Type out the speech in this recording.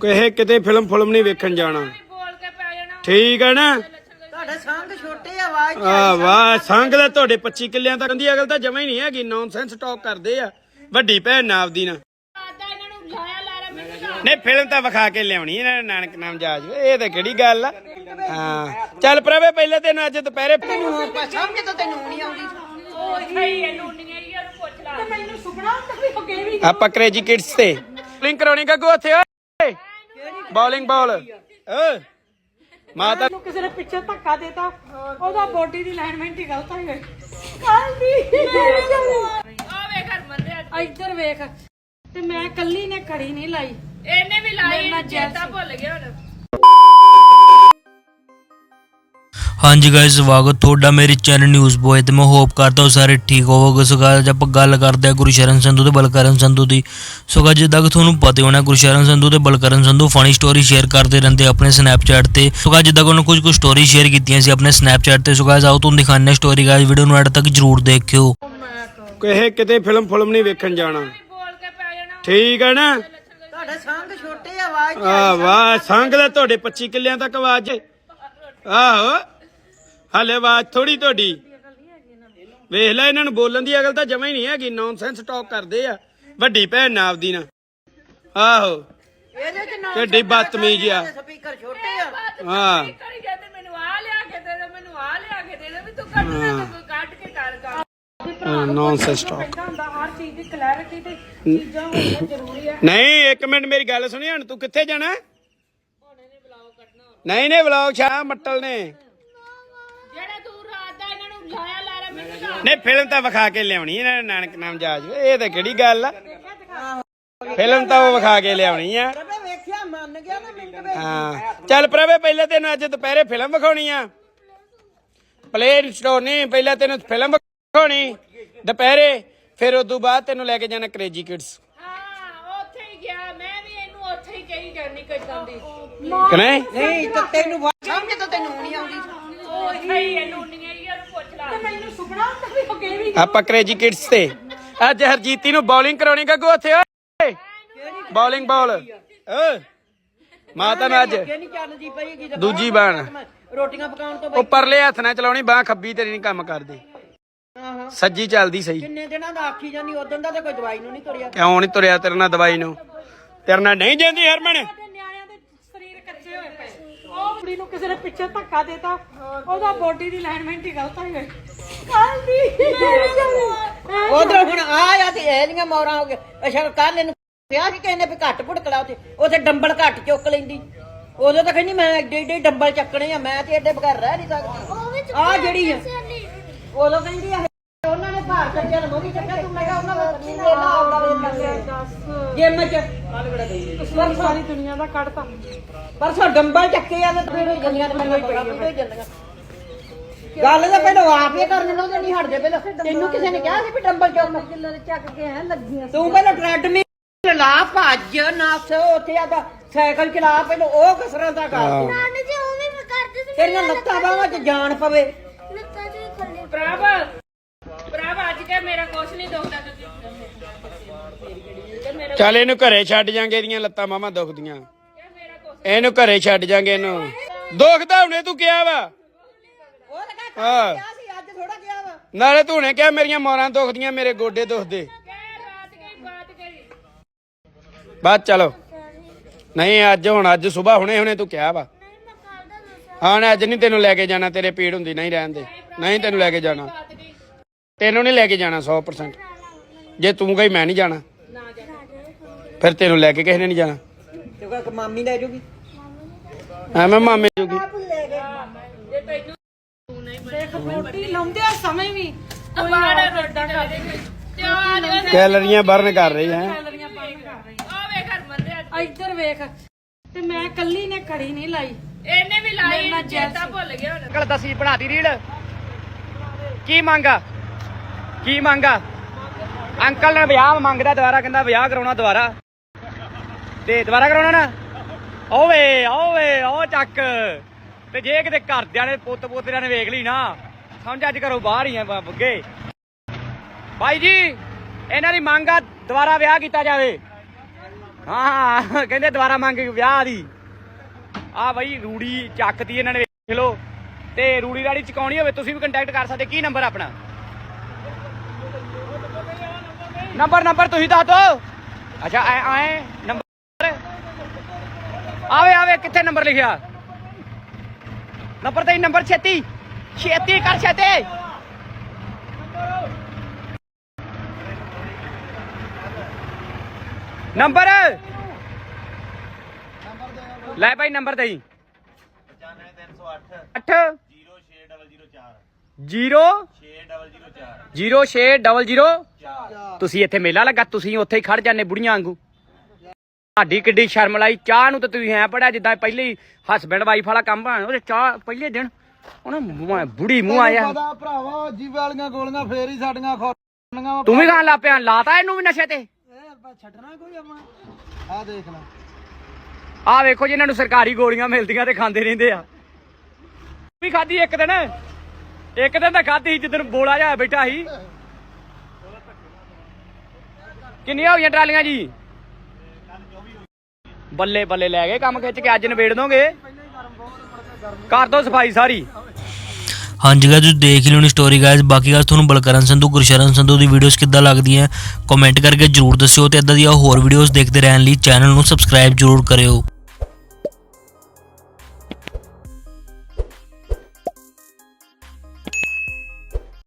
ਕਹੇ ਕਿਤੇ film film ਨਹੀਂ ਵੇਖਣ ਜਾਣਾ। ਕੇ ਠੀਕ ਹੈ ਨਾ? ਤੁਹਾਡੇ ਸੰਗ ਛੋਟੇ ਆ ਆਵਾਜ਼ ਆ ਵਾਹ ਸੰਗ ਦਾ ਤੁਹਾਡੇ 25 ਕਿੱਲਿਆਂ ਤੱਕ ਦੀ ਅਗਲ ਤਾਂ ਜਮਾ ਹੀ ਨਹੀਂ ਹੈਗੀ ਨੌਨਸੈਂਸ ਟਾਕ ਕਰਦੇ ਆ। ਵੱਡੀ ਭੈਣ ਨਾਪ ਦੀ ਨਾ। ਨੂੰ ਨਹੀਂ ਫਿਲਮ ਤਾਂ ਵਿਖਾ ਕੇ ਲਿਆਉਣੀ ਇਹਨਾਂ ਨੇ ਨਾਨਕ ਨਾਮ ਜਾਜ ਇਹ ਤਾਂ ਕਿਹੜੀ ਗੱਲ ਆ? ਹਾਂ। ਚੱਲ ਪ੍ਰਵੇ ਪਹਿਲੇ ਦਿਨ ਅੱਜ ਦੁਪਹਿਰੇ ਤੈਨੂੰ ਸਮਝ ਤਾਂ ਤੈਨੂੰ ਨਹੀਂ ਆਉਂਦੀ। ਉੱਥੇ ਹੀ ਇਹਨੂੰ ਨੀਆਂ ਹੀ ਉਹਨੂੰ ਪੁੱਛ ਲਾ। ਮੈਨੂੰ ਸੁਪਨਾ ਹੁੰਦਾ ਵੀ ਅੱਗੇ ਵੀ ਆਪਾਂ ਕ੍ਰੇਜੀ ਕਿਡਸ ਤੇ। ਬੋਲਿੰਗ ਕਰਾਉਣੀ ਗੱਗੂ ਉੱਥੇ ਓਏ ਬੋਲਿੰਗ ਬਾਲ। ਓ ਮਾਤਾ ਨੂੰ ਕਿਸੇ ਨੇ ਪਿੱਛੇ ਧੱਕਾ ਦੇਤਾ। ਉਹਦਾ ਬੋਡੀ ਦੀ ਅਲਾਈਨਮੈਂਟ ਹੀ ਗਲਤ ਹੋਈ ਗਈ ਕੱਲ ਦੀ ਆ ਵੇਖ ਹਰਮਨ ਦੇ। ਇੱਧਰ ਵੇਖ। ਤੇ ਮੈਂ ਕੱਲੀ ਨੇ ਘੜੀ ਨਹੀਂ ਲਾਈ। ਇਹਨੇ ਵੀ ਲਾਈ ਨਾਲ ਚੇਤਾ ਭੁੱਲ ਗਿਆ ਹੁਣ। ਹਾਂਜੀ ਗਾਇਸ ਸਵਾਗਤ ਤੁਹਾਡਾ ਮੇਰੇ ਚੈਨਲ ਨਿਊਜ਼ ਬੋਏ ਤੇ ਮੈਂ ਹੋਪ ਕਰਦਾ ਹਾਂ ਸਾਰੇ ਠੀਕ ਹੋਵੋਗੇ। ਸੋ guys, ਆਪਾਂ ਗੱਲ ਕਰਦੇ ਹਾਂ ਗੁਰਸ਼ਰਨ ਸੰਧੂ ਤੇ ਬਲਕਰਨ ਸੰਧੂ ਦੀ ਸੋ guys, ਜਿੱਦਾਂ ਕਿ ਤੁਹਾਨੂੰ ਪਤਾ ਹੋਣਾ ਗੁਰਸ਼ਰਨ ਸੰਧੂ ਤੇ Balkaran Sandhu funny story share ਕਰਦੇ ਰਹਿੰਦੇ ਆਪਣੇ ਸਨੈਪਚੈਟ ਤੇ। ਸੋ guys, ਜਿੱਦਾਂ ਕਿ ਉਹਨਾਂ ਕੁਝ ਕੁ ਸਟੋਰੀ ਸ਼ੇਅਰ ਕੀਤੀਆਂ ਸੀ ਆਪਣੇ ਸਨੈਪਚੈਟ ਤੇ। ਸੋ guys, ਆਓ ਤੁਹਾਨੂੰ ਦਿਖਾਉਂਦੇ ਸਟੋਰੀ ਗਾਇਸ ਵੀਡੀਓ ਨੂੰ ਐਡ ਤੱਕ ਜਰੂਰ ਦੇਖਿਓ। ਕਹੇ ਕਿਤੇ ਫਿਲਮ ਫਿਲਮ ਨਹੀਂ ਵੇਖਣ ਜਾਣਾ। ਠੀਕ ਹੈ ਨਾ? ਤੁਹਾਡੇ ਸੰਗ ਛੋਟੇ ਆਵਾਜ਼ ਆ ਵਾਹ ਸੰਗ ਦਾ ਤੁਹਾਡੇ 25 ਕਿੱਲਿਆਂ ਤੱਕ ਆਵਾਜ਼। ਆਹੋ। ਹਲੇ ਆਵਾਜ਼ ਥੋੜੀ ਤੁਹਾਡੀ। ਵੇਖ ਲੈ ਇਹਨਾਂ ਨੂੰ ਬੋਲਣ ਦੀ ਅਗਲ ਤਾਂ ਜਮਾ ਹੀ ਨਹੀਂ ਹੈਗੀ। ਨੌਨਸੈਂਸ ਟਾਕ ਕਰਦੇ ਆ। ਵੱਡੀ ਭੈਣ ਨਾਪ ਦੀ ਨਾ ਆਹੋ। ਇਹਦੇ ਚ ਨਾ ਕਿੱਡੀ ਬਦਤਮੀਜ਼ ਆ। ਸਪੀਕਰ ਛੋਟੇ ਆ। ਹਾਂ। ਕਰੀ ਜਾਂਦੇ ਮੈਨੂੰ ਆ ਲਿਆ ਕੇ ਦੇ ਦੇ ਮੈਨੂੰ ਆ ਲਿਆ ਕੇ ਦੇ ਦੇ। ਵੀ ਤੂੰ ਕੱਢਣਾ ਤਾਂ ਕੋਈ ਕੱਢ ਕੇ ਕਰ ਕਰ। ਨੌਨਸੈਂਸ ਟਾਕ ਕਹਿੰਦਾ ਹੁੰਦਾ ਹਰ ਚੀਜ਼ ਦੀ ਕਲੈਰਿਟੀ ਤੇ ਚੀਜ਼ਾਂ ਹੋਣੀਆਂ ਜ਼ਰੂਰੀ ਆ। ਨਹੀਂ ਇੱਕ ਮਿੰਟ ਮੇਰੀ ਗੱਲ ਸੁਣੀ ਹੁਣ। ਤੂੰ ਕਿੱਥੇ ਜਾਣਾ? ਨਹੀਂ ਨਹੀਂ ਵਲੌਗ ਛਾ ਮੱਟਲ ਨੇ। ਨਹੀਂ ਫਿਲਮ ਤਾਂ ਵਿਖਾ ਕੇ ਲਿਆਉਣੀ ਇਹਨਾਂ ਨੇ ਨਾਨਕ ਨਾਮ ਜਾਜ। ਇਹ ਤਾਂ ਕਿਹੜੀ ਗੱਲ ਆ? ਫਿਲਮ ਤਾਂ ਉਹ ਵਿਖਾ ਕੇ ਲਿਆਉਣੀ ਆ। ਪ੍ਰਭੇ ਵੇਖਿਆ ਮੰਨ ਗਿਆ ਨਾ ਮਿੰਟ ਵਿੱਚ। ਹਾਂ। ਚੱਲ ਪ੍ਰਵੇ ਪਹਿਲੇ ਤੈਨੂੰ ਅੱਜ ਦੁਪਹਿਰੇ ਫਿਲਮ ਵਿਖਾਉਣੀ ਆ। ਪਲੇ ਸਟੋਰ ਨਹੀਂ ਪਹਿਲਾਂ ਤੈਨੂੰ ਫਿਲਮ ਵਿਖਾਉਣੀ। ਦੁਪਹਿਰੇ ਫਿਰ ਉਸ ਤੋਂ ਬਾਅਦ ਤੈਨੂੰ ਲੈ ਕੇ ਜਾਣਾ ਕ੍ਰੇਜੀ ਕਿਡਸ ਹਾਂ ਉੱਥੇ ਹੀ ਗਿਆ। ਮੈਂ ਵੀ ਇਹਨੂੰ ਉੱਥੇ ਹੀ ਕਹੀ ਕਰਨੀ ਕਿਦਾਂ ਦੀ ਕਨੇ ਨਹੀਂ? ਤਾਂ ਤੈਨੂੰ ਸਮਝ ਤਾਂ ਤੈਨੂੰ ਨਹੀਂ ਆਉਂਦੀ? ਉੱਥੇ ਹੀ ਇਹਨੂੰ ਨੀਆਂ ਹੀ ਉਹਨੂੰ ਪੁੱਛ ਲਾ ਮੈਨੂੰ ਸੁਪਨਾ ਹੁੰਦਾ ਵੀ ਆਪਾਂ ਕ੍ਰੇਜੀ ਕਿਡਸ ਤੇ। ਅੱਜ ਹਰਜੀਤੀ ਨੂੰ ਬੋਲਿੰਗ ਕਰਾਉਣੀ ਗੱਗੂ ਉੱਥੇ ਓਏ। ਬੋਲਿੰਗ ਬਾਲ ਓ। ਮਾਤਾ ਮੈਂ ਅੱਜ ਨਹੀਂ ਚੱਲਦੀ ਪਈ ਦੂਜੀ ਬਾਣ। ਰੋਟੀਆਂ ਪਕਾਉਣ ਤੋਂ ਉਹ ਪਰਲੇ ਹੱਥ ਨਾਲ ਚਲਾਉਣੀ ਬਾਹ ਖੱਬੀ ਤੇਰੀ ਨਹੀਂ ਕੰਮ ਕਰਦੀ। ਆਹਾਂ ਸੱਜੀ ਚੱਲਦੀ ਸਹੀ। ਕਿੰਨੇ ਦਿਨਾਂ ਦਾ ਆਖੀ ਜਾਨੀ ਉਦੋਂ ਦਾ ਤਾਂ ਕੋਈ ਦਵਾਈ ਨੂੰ ਨਹੀਂ ਤੁਰਿਆ। ਕਿਉਂ ਨਹੀਂ ਤੁਰਿਆ ਤੇਰੇ ਨਾਲ ਦਵਾਈ ਨੂੰ? ਤੇਰੇ ਨਾਲ ਨਹੀਂ ਜਾਂਦੀ ਹਰਮਨ। ਤੇ ਨਿਆਣਿਆਂ ਦੇ ਸਰੀਰ ਕੱਚੇ ਹੋਏ ਪਏ। ਉਹ ਕੁੜੀ ਨੂੰ ਕਿਸੇ ਨੇ ਪਿੱਛੇ ਧੱਕਾ ਦੇਤਾ। ਉਹਦਾ ਬੋਡੀ ਦੀ ਅਲਾਈਨਮੈਂਟ ਹੀ ਗਲਤ ਹੋਈ। ਉਧਰ ਹੁਣ ਆ ਆ ਤੇ ਇਹਦੀਆਂ ਮੌਰਾਂ ਹੋ ਗਏ ਅੱਛਾ ਕੱਲ ਇਹਨੂੰ ਕਿਹਾ ਸੀ ਕਹਿੰਦੇ ਵੀ ਘੱਟ ਭੁੜਕਲਾ ਉੱਥੇ। ਉੱਥੇ ਡੰਬਲ ਘੱਟ ਚੁੱਕ ਲੈਂਦੀ। ਉਦੋਂ ਤਾਂ ਕਹਿੰਦੀ ਮੈਂ ਏਡੇ ਏਡੇ ਡੰਬਲ ਚੱਕਣੇ ਆ ਮੈਂ ਤੇ ਏਡੇ ਬਗੈਰ ਰਹਿ ਨਹੀਂ ਸਕਦੀ। ਆ ਜਿਹੜੀ ਆ। ਉਦੋਂ ਕਹਿੰਦੀ ਆ ਉਹਨਾਂ ਨੇ ਭਾਰ ਕੱਢਿਆ ਨਾ ਮੋਦੀ ਚੱਕਿਆ ਤੂੰ ਮੈਂ ਕਿਹਾ ਉਹਨਾਂ ਦਾ ਕੀ ਵੇਲਾ ਆਉਂਦਾ ਵੇਲਾ ਜਿੰਮ ਚ। ਪਰ ਸਾਰੀ ਦੁਨੀਆ ਦਾ ਕੱਢਤਾ। ਪਰਸੋਂ ਡੰਬਲ ਚੱਕੇ ਆ ਤੇ ਫਿਰ ਜੰਨੀਆਂ ਤੇ ਮੈਨੂੰ ਵੀ ਜਾਂਦੀਆਂ ਗੱਲ ਤਾਂ ਪਹਿਲਾਂ ਆਪ ਹੀ ਕਰਨ ਲਾਉਂਦੇ ਨਹੀਂ ਹਟਦੇ ਪਹਿਲਾਂ। ਤੈਨੂੰ ਕਿਸੇ ਨੇ ਕਿਹਾ ਸੀ ਵੀ ਡੰਬਲ ਚੁੱਕ ਕਿਲੋ ਦੇ ਚੱਕ ਕੇ ਐ ਲੱਗੀਆਂ ਤੂੰ ਪਹਿਲਾਂ ਟ੍ਰੈਡਮਿਲ ਲਾ ਭੱਜ ਨੱਸ ਉੱਥੇ ਆਦਾ ਸਾਈਕਲ ਚਲਾ ਪਹਿਲਾਂ ਉਹ ਕਸਰਤਾਂ ਕਰ। ਨਾਨੀ ਜੀ ਉਹ ਵੀ ਮੈਂ ਕਰਦੇ ਸੀ ਤੇਰੀਆਂ ਲੱਤਾਂ ਬਾਹਾਂ 'ਚ ਜਾਨ ਪਵੇ। ਲੱਤਾਂ ਜੀ ਥੱਲੇ ਪ੍ਰਭ ਪ੍ਰਭ ਅੱਜ ਕੇ ਮੇਰਾ ਕੁਛ ਨਹੀਂ ਦੁਖਦਾ ਤੁਸੀਂ ਚੱਲ ਇਹਨੂੰ ਘਰੇ ਛੱਡ ਜਾਾਂਗੇ ਇਹਦੀਆਂ ਲੱਤਾਂ ਮਾਮਾ ਦੁਖਦੀਆਂ। ਇਹਨੂੰ ਘਰੇ ਛੱਡ ਜਾਾਂਗੇ ਇਹਨੂੰ। ਦੁਖਦਾ ਹੁਣੇ ਤੂੰ ਕਿਹਾ ਵਾ। ਹਾਂ। ਕਿਹਾ ਸੀ ਅੱਜ ਥੋੜਾ ਗਿਆ ਵਾ। ਨਾਲੇ ਤੂੰ ਨੇ ਕਿਹਾ ਮੇਰੀਆਂ ਮੋਰਾਂ ਦੁਖਦੀਆਂ ਮੇਰੇ ਗੋਡੇ ਦੁਖਦੇ। ਬਾਤ ਚਲੋ। ਨਹੀਂ ਅੱਜ ਹੁਣ ਅੱਜ ਸਵੇਰ ਹੁਣੇ ਹੁਣੇ ਤੂੰ ਕਿਹਾ ਵਾ। ਨਹੀਂ ਮੈਂ ਕੱਲ ਦਾ ਦੱਸਿਆ ਹਾਂ ਨਾ ਅੱਜ ਨਹੀਂ ਤੈਨੂੰ ਲੈ ਕੇ ਜਾਣਾ ਤੇਰੇ ਪੀੜ ਹੁੰਦੀ ਨਹੀਂ ਰਹਿਣ ਦੇ। ਨਹੀਂ ਤੈਨੂੰ ਲੈ ਕੇ ਜਾਣਾ। ਤੈਨੂੰ ਨਹੀਂ ਲੈ ਕੇ ਜਾਣਾ 100% ਜੇ ਤੂੰ ਗਈ ਮੈਂ ਨਹੀਂ ਜਾਣਾ। ਫਿਰ ਤੈਨੂੰ ਲੈ ਕੇ ਕਿਸੇ ਨੇ ਨਹੀਂ ਜਾਣਾ। ਤੇ ਕਹ ਮਾਮੀ ਲੈ ਜੂਗੀ। ਐਵੇਂ ਮਾਮੇ ਜੋਗੀ। ਦੇਖ ਰੋਟੀ ਲਾਉਂਦੇ ਆ ਸਮੇਂ ਵੀ। ਰੋਟਾ ਕਰ ਕੈਲਰੀਆਂ ਬਰਨ ਕਰ ਰਹੀ ਹੈ। ਕੈਲਰੀਆਂ ਬੰਦ ਕਰ ਰਹੀ ਆ ਵੇਖ ਹਰਮਨ ਦੇ ਅੱਜ। ਆ ਇੱਧਰ ਵੇਖ। ਤੇ ਮੈਂ ਕੱਲੀ ਨੇ ਘੜੀ ਨਹੀਂ ਲਾਈ। ਇਹਨੇ ਵੀ ਲਾਈ ਚੇਤਾ ਭੁੱਲ ਗਿਆ ਹੁਣ। ਅੰਕਲ ਦਸੀ ਬਣਾਤੀ ਰੀਲ ਕੀ ਮੰਗਾ ਕੀ ਮੰਗਾ ਅੰਕਲ ਨੇ ਵਿਆਹ ਮੰਗਦਾ ਦੁਬਾਰਾ ਕਹਿੰਦਾ ਵਿਆਹ ਕਰਾਉਣਾ ਦੁਬਾਰਾ। ਤੇ ਦੁਬਾਰਾ ਕਰਾਉਣਾ ਨਾ? ਓਵੇ ਓਵੇ ਓ ਚੱਕ। ਤੇ ਜੇ ਕਿਤੇ ਘਰਦਿਆਂ ਨੇ, ਪੁੱਤ ਪੋਤਰਿਆਂ ਨੇ ਵੇਖ ਲਈ ਨਾ, ਸਮਝ ਅੱਜ ਘਰੋਂ ਬਾਹਰ ਹੀ ਆ ਬੁੱਗੇ। ਭਾਈ ਜੀ, ਇਹਨਾਂ ਦੀ ਮੰਗ ਆ ਦੁਬਾਰਾ ਵਿਆਹ ਕੀਤਾ ਜਾਵੇ। ਹਾਂ, ਕਹਿੰਦੇ ਦੁਬਾਰਾ ਮੰਗ ਵਿਆਹ ਦੀ। ਆ ਬਈ, ਰੂੜੀ ਚੱਕਤੀ ਇਹਨਾਂ ਨੇ, ਵੇਖ ਲਓ। ਤੇ ਰੂੜੀ ਰਾੜੀ ਚਕਾਉਣੀ ਹੋਵੇ, ਤੁਸੀਂ ਵੀ ਕੰਟੈਕਟ ਕਰ ਸਕਦੇ, ਕੀ ਨੰਬਰ ਆਪਣਾ? ਨੰਬਰ ਨੰਬਰ ਤੁਸੀਂ ਦੱਸ ਦਿਓ ਅੱਛਾ ਆਏ ਨੰਬਰ ਆਵੇ ਆਵੇ, ਕਿੱਥੇ ਨੰਬਰ ਲਿਖਿਆ? ਨੰਬਰ ਤੇ ਨੰਬਰ ਛੇਤੀ। ਛੇਤੀ ਕਰ ਛੇਤੀ। ਨੰਬਰ। ਲੈ ਭਾਈ ਨੰਬਰ ਦੇਈ। 95308 06004 ਤੁਸੀਂ ਇੱਥੇ ਮੇਲਾ ਲੱਗਾ, ਤੁਸੀਂ ਉੱਥੇ ਹੀ ਖੜ ਜਾਂਦੇ ਬੁੜੀਆਂ ਵਾਂਗੂ। ਤੁਹਾਡੀ ਕਿੱਡੀ ਸ਼ਰਮ ਲਾਈ ਚਾਹ ਨੂੰ ਤਾਂ ਤੁਸੀਂ ਐ ਪੜਿਆ ਜਿੱਦਾਂ ਪਹਿਲੇ ਹੀ ਹਸਬੈਂਡ ਵਾਈਫ ਵਾਲਾ ਕੰਮ ਬਣਾ ਉਹਦੇ ਚਾਹ ਪਹਿਲੇ ਦਿਨ। ਉਹਨਾਂ ਬੁੜੀ ਮੂੰਹ ਆਇਆ। ਪਤਾ ਭਰਾਵਾ ਜੀਵ ਵਾਲੀਆਂ ਗੋਲੀਆਂ ਫੇਰ ਹੀ ਸਾਡੀਆਂ ਖੋਣੀਆਂ ਤੂੰ ਵੀ ਖਾਣ ਲੱਗ ਪਿਆ ਲਾਤਾ ਇਹਨੂੰ ਵੀ ਨਸ਼ੇ ਤੇ? ਛੱਡਣਾ ਕੋਈ ਆਪਣਾ ਆ ਦੇਖ ਲੈ। ਵੇਖੋ ਜਿਨ੍ਹਾਂ ਨੂੰ ਸਰਕਾਰੀ ਗੋਲੀਆਂ ਮਿਲਦੀਆਂ ਤੇ ਖਾਂਦੇ ਰਹਿੰਦੇ ਆ। ਵੀ ਖਾਧੀ ਇੱਕ ਦਿਨ? ਇੱਕ ਦਿਨ ਤਾਂ ਖਾਧੀ ਜਿੱਦਣ ਬੋਲਾ ਜਾ ਬੈਠਾ ਸੀ। ਕਿੰਨੀਆਂ ਹੋਈਆਂ ਟਰਾਲੀਆਂ ਜੀ? ਬੱਲੇ ਬੱਲੇ ਲੈ ਗਏ ਕੰਮ ਖਿੱਚ ਕੇ, ਅੱਜ ਨਿਬੇੜ ਦੋਗੇ? ਕਰ ਦੋ ਸਫ਼ਾਈ ਸਾਰੀ। ਹਾਂਜੀ ਗਾਇਸ ਤੁਸੀਂ ਦੇਖ ਲਿਓ ਲਿਓਣੀ ਸਟੋਰੀ ਗਾਇਸ ਬਾਕੀ ਗਾਇਸ ਤੁਹਾਨੂੰ ਬਲਕਰਨ ਸੰਧੂ, ਗੁਰਸ਼ਰਨ ਸੰਧੂ ਦੀ ਵੀਡੀਓਜ਼ ਕਿੱਦਾਂ ਲੱਗਦੀਆਂ ਕਮੈਂਟ ਕਰਕੇ ਜਰੂਰ ਦੱਸਿਓ ਤੇ ਇਦਾਂ ਦੀਆਂ ਹੋਰ ਵੀਡੀਓਜ਼ ਦੇਖਦੇ ਰਹਿਣ ਲਈ ਚੈਨਲ ਨੂੰ ਸਬਸਕ੍ਰਾਈਬ ਜਰੂਰ ਕਰਿਓ।